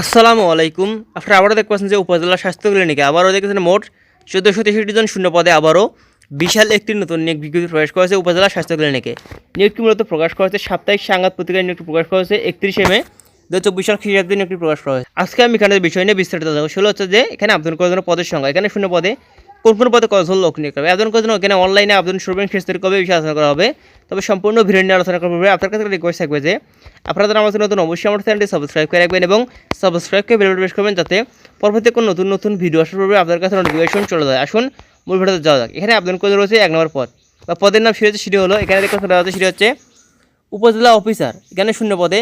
আসসালামু আলাইকুম। আপনারা আবারও দেখতে পাচ্ছেন যে উপজেলা স্বাস্থ্য ক্লিনিকে আবারও দেখেছেন মোট চোদ্দোশো তেষট্টি জন শূন্য পদে আবারও বিশাল একটি নতুন নিয়োগ বিজ্ঞপ্তি প্রকাশ করেছে উপজেলা স্বাস্থ্য ক্লিনিকে। নিয়োগটি মূলত প্রকাশ করা হয়েছে সাপ্তাহিক সাংঘাত পত্রিকায় নিয়োগটি প্রকাশ করা হয়েছে একত্রিশে মে দু হাজার চব্বিশ সাল খ্রিস্টাব্দে নিয়োগটি প্রকাশ করা হয়েছে আজকে আমি এখানে বিষয় নিয়ে বিস্তারিত দেবো সেগুলো হচ্ছে যে এখানে আবেদন করার জন্য পদের সংখ্যা। এখানে শূন্য পদে কোন কোন পদে কতজন লোক নিয়োগ করবে? আবেদন করার জন্য এখানে অনলাইনে আবেদন শুরু করবেন, শেষ তারিখ কবে বিষয়ে আলোচনা করা হবে। তবে সম্পূর্ণ ভিডিও নিয়ে আলোচনা করা হবে আপনার কাছে রিকোয়েস্ট থাকবে যে, আপনারা যারা আমাদের নতুন, অবশ্যই আমার চ্যানেলটি সাবস্ক্রাইব করে রাখবেন এবং সাবস্ক্রাইব করে বেল প্রেস করবেন যাতে পরবর্তী কোনো নতুন নতুন ভিডিও আসার পূর্বে আপনার কাছে নোটিফিকেশন চলে যায়। আসুন, মূল ভিডিওতে যাওয়া যাক। এখানে আবেদন করে রয়েছে এক নম্বর পদ। বা পদের নাম সেটি হচ্ছে, সেটি হলো, এখানে পাচ্ছেন দেওয়া আছে সেটি হচ্ছে উপজেলা অফিসার এখানে শূন্য পদে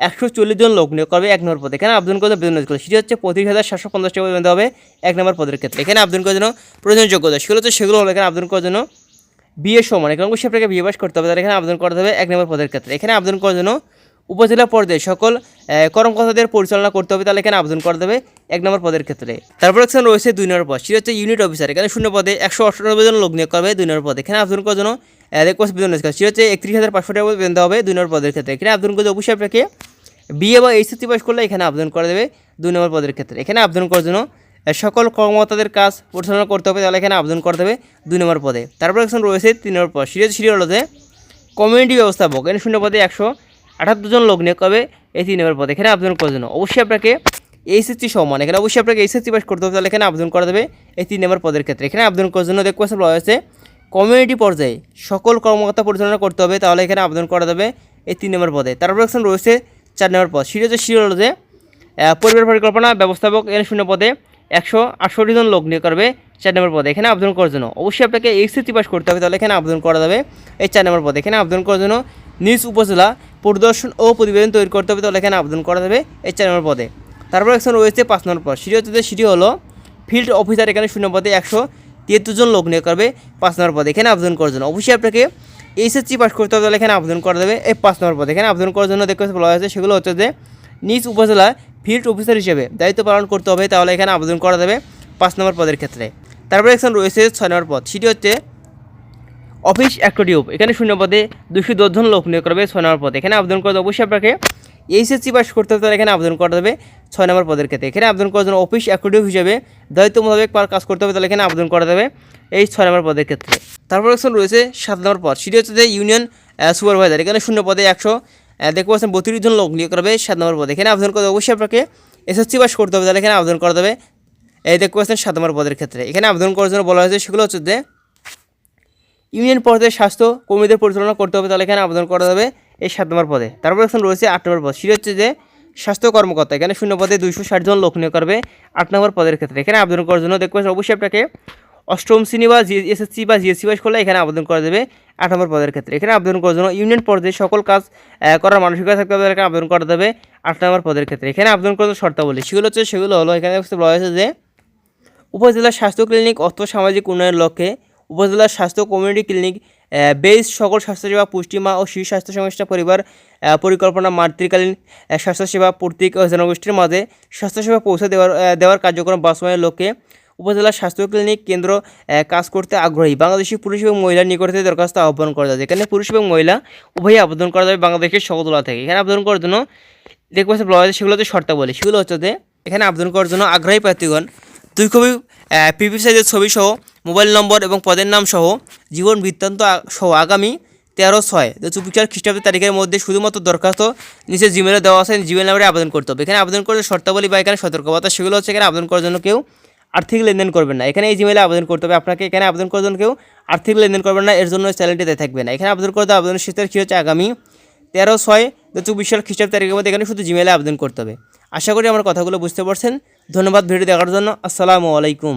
একশো চল্লিশ জন লোক নিয়োগ করবে এক নম্বর পদে। এখানে আবেদন করতে বেতন করে সেটি হচ্ছে পঁচিশ হাজার সাতশো পঞ্চাশ টাকা দেওয়া হবে এক নম্বর পদের ক্ষেত্রে। এখানে আবেদন করার জন্য প্রয়োজনীয় যোগ্যতা সেগুলো হচ্ছে, সেগুলো হলো এখানে আবেদন করার জন্য বিয়ে সমান। এখানে অবশ্যই আপনাকে বিয়ে পাস করতে হবে। তাহলে এখানে আবেদন করতে হবে এক নম্বর পদের ক্ষেত্রে। এখানে আবেদন করার জন্য উপজেলা পর্যায়ে সকল কর্মকর্তাদের পরিচালনা করতে হবে। তাহলে এখানে আবেদন করতে হবে এক নম্বর পদের ক্ষেত্রে। তারপর এখানে রয়েছে দুই নম্বর পদ। সেটি হচ্ছে ইউনিট অফিসার এখানে শূন্য পদে একশো অষ্টানব্বই জন লোক নিয়োগ করবে দুই নম্বর পদে। এখানে আবেদন করার জন্য রেকোয়েস্ট বেতন সেটি হচ্ছে একত্রিশ হাজার পাঁচশো টাকা দেওয়া হবে দুই নম্বর পদের ক্ষেত্রে। এখানে আবেদন করতে অবশ্যই আপনাকে বিএ বা এইচএসসি পাস করলে এখানে আবেদন করে দেবে দুই নম্বর পদের ক্ষেত্রে। এখানে আবেদন করার জন্য সকল কর্মকর্তাদের কাজ পরিচালনা করতে হবে, তাহলে এখানে আবেদন করতে হবে দুই নম্বর পদে। তারপর এখন রয়েছে তিন নম্বর পদ। সিরিয়াল সিরিয়াল যে কমিউনিটি ব্যবস্থাপক, এখানে শূন্য পদে একশো আটাত্তর জন লোক নিয়োগ করবে এই তিন নম্বর পদে। এখানে আবেদন করার জন্য অবশ্যই আপনাকে এইচএসসি সমান, এখানে অবশ্যই আপনাকে এইচএসসি পাস করতে হবে, তাহলে এখানে আবেদন করে দেবে এই তিন নম্বর পদের ক্ষেত্রে। এখানে আবেদন করার জন্য বলা হয়েছে কমিউনিটি পর্যায়ে সকল কর্মকর্তা পরিচালনা করতে হবে, তাহলে এখানে আবেদন করা যাবে এই তিন নম্বর পদে। তারপর এখন রয়েছে চার নম্বর পদ সেটি হচ্ছে যে পরিবার পরিকল্পনা ব্যবস্থাপক এখানে শূন্য পদে একশো আটষট্টি জন লোক নিয়োগ করবে চার নম্বর পদে। এখানে আবেদন করার জন্য অবশ্যই আপনাকে এইচএসসি পাস করতে হবে, তাহলে এখানে আবেদন করা যাবে এই চার নম্বর পদে। এখানে আবেদন করার জন্য নিজ উপজেলা পরিদর্শন ও প্রতিবেদন তৈরি করতে হবে, তাহলে এখানে আবেদন করা যাবে এই চার নম্বর পদে। তারপর এখন রয়েছে পাঁচ নম্বর পদ সেটি হচ্ছে সেটি হলো, ফিল্ড অফিসার এখানে শূন্য পদে একশো তিয়াত্তর জন লোক নিয়োগ করবে পাঁচ নম্বর পদে। এখানে আবেদন করার জন্য অবশ্যই আপনাকে এইচএসসি পাস করতে হবে তাহলে এখানে আবেদন করা যাবে। এই পাঁচ নম্বর পদে। এখানে আবেদন করার জন্য দেখতে বলা হয়েছে, সেগুলো হচ্ছে যে নিজ উপজেলা ফিল্ড অফিসার হিসেবে দায়িত্ব পালন করতে হবে, তাহলে এখানে আবেদন করা যাবে পাঁচ নম্বর পদের ক্ষেত্রে। তারপরে এখানে রয়েছে ছয় নম্বর পদ। সেটি হচ্ছে অফিস অ্যাক্টিভ এখানে শূন্য পদে দুশো দশজন লোক নিয়োগ করবে ছয় নম্বর পদে। এখানে আবেদন করতে অবশ্যই আপনাকে এইচএসসি পাস করতে হবে তাহলে এখানে আবেদন করা যাবে ছয় নম্বর পদের ক্ষেত্রে। এখানে আবেদন করার জন্য অফিস অ্যাক্টিভ হিসেবে দায়িত্ব মোতাবেক কাজ করতে হবে, তাহলে এখানে আবেদন করা যাবে এই ছয় নম্বর পদের ক্ষেত্রে। তারপর এখন রয়েছে সাত নম্বর পদ। সেটি হচ্ছে যে ইউনিয়ন সুপারভাইজার। এখানে শূন্য পদে একশো দেখতে পাচ্ছেন বত্রিশ জন লোক নিয়োগ করবে সাত নম্বর পদে। এখানে আবেদন করতে অবশ্যই আপনাকে এসএসসি পাস করতে হবে, তাহলে এখানে আবেদন করা যাবে। এই দেখতে পাচ্ছেন সাত নম্বর পদের ক্ষেত্রে। এখানে আবেদন করার জন্য বলা হয়েছে সেগুলো হচ্ছে যে ইউনিয়ন পর্যায়ে স্বাস্থ্য কর্মীদের পরিচালনা করতে হবে, তাহলে এখানে আবেদন করা যাবে এই সাত নম্বর পদে। তারপর এখন রয়েছে আট নম্বর পদ। সেটি হচ্ছে যে স্বাস্থ্য কর্মকর্তা। এখানে শূন্য পদে দুইশো ষাট জন লোক নিয়োগ করবে আট নম্বর পদের ক্ষেত্রে। এখানে আবেদন করার জন্য দেখতে পাচ্ছেন অবশ্যই আপনাকে অষ্টম শ্রেণি বা এসএসসি বা জিএসসি পাস করলে এখানে আবেদন করা যাবে আট নম্বর পদের ক্ষেত্রে। এখানে আবেদন করার জন্য ইউনিয়ন পর্যায়ে সকল কাজ করার মানসিকতা থাকতে হবে, এখানে আবেদন করা যাবে আট নম্বর পদের ক্ষেত্রে। এখানে আবেদন করার শর্তাবলী। সেগুলো হচ্ছে, সেগুলো হলো, এখানে বলা হয়েছে যে উপজেলা স্বাস্থ্য ক্লিনিক, অর্থ, সামাজিক উন্নয়নের লক্ষ্যে উপজেলা স্বাস্থ্য কমিউনিটি ক্লিনিক বেস সকল স্বাস্থ্যসেবা, পুষ্টিমা ও শিশু স্বাস্থ্য সংস্থা পরিবার পরিকল্পনা মাতৃকালীন স্বাস্থ্যসেবা প্রত্যেক ও জনগোষ্ঠীর মাঝে স্বাস্থ্যসেবা পৌঁছে দেওয়ার দেওয়ার কার্যক্রম বাস্তবায়নের লক্ষ্যে উপজেলা স্বাস্থ্য ক্লিনিক কেন্দ্র কাজ করতে আগ্রহী। বাংলাদেশি পুরুষ এবং মহিলার নিকট দরখাস্ত আহ্বান করা যায়। এখানে পুরুষ এবং মহিলা উভয়ই আবেদন করা যাবে বাংলাদেশের সকলতলা থেকে। এখানে আবেদন করার জন্য পাচ্ছি বলা হয়েছে সেগুলো হচ্ছে শর্তাবলী। সেগুলো হচ্ছে যে এখানে আবেদন করার জন্য আগ্রহী প্রার্থীগণ দুই কপি পিপি সাইজের ছবি সহ মোবাইল নম্বর এবং পদের নাম সহ জীবন বৃত্তান্ত সহ আগামী তেরো ছয় দু চব্বিশ খ্রিস্টাব্দ তারিখের মধ্যে শুধুমাত্র দরখাস্ত নিচে জিমেলে দেওয়া আছে। জিমেল নাম্বারে আবেদন করতে হবে। এখানে আবেদন করতে শর্তাবলী বা এখানে সতর্কবার্তা, সেগুলো হচ্ছে এখানে আবেদন করার জন্য কেউ আর্থিক লেনদেন করবেন না। এখানে এই জিমেলে আবেদন করতে হবে। আপনাকে এখানে আবেদন করার জন্য কেউ। আর্থিক লেনদেন করবেন না, এর জন্য চ্যানেলটিতে থাকবে না। এখানে আবেদন করতে আবেদন শেষ কী হচ্ছে আগামী তেরো ছয় দু চব্বিশ সাল খ্রিস্টাব্দ তারিখের মধ্যে এখানে শুধু জিমেলে আবেদন করতে হবে। আশা করি আমার কথাগুলো বুঝতে পারছেন। ধন্যবাদ ভিডিও দেখার জন্য। আসসালামু আলাইকুম।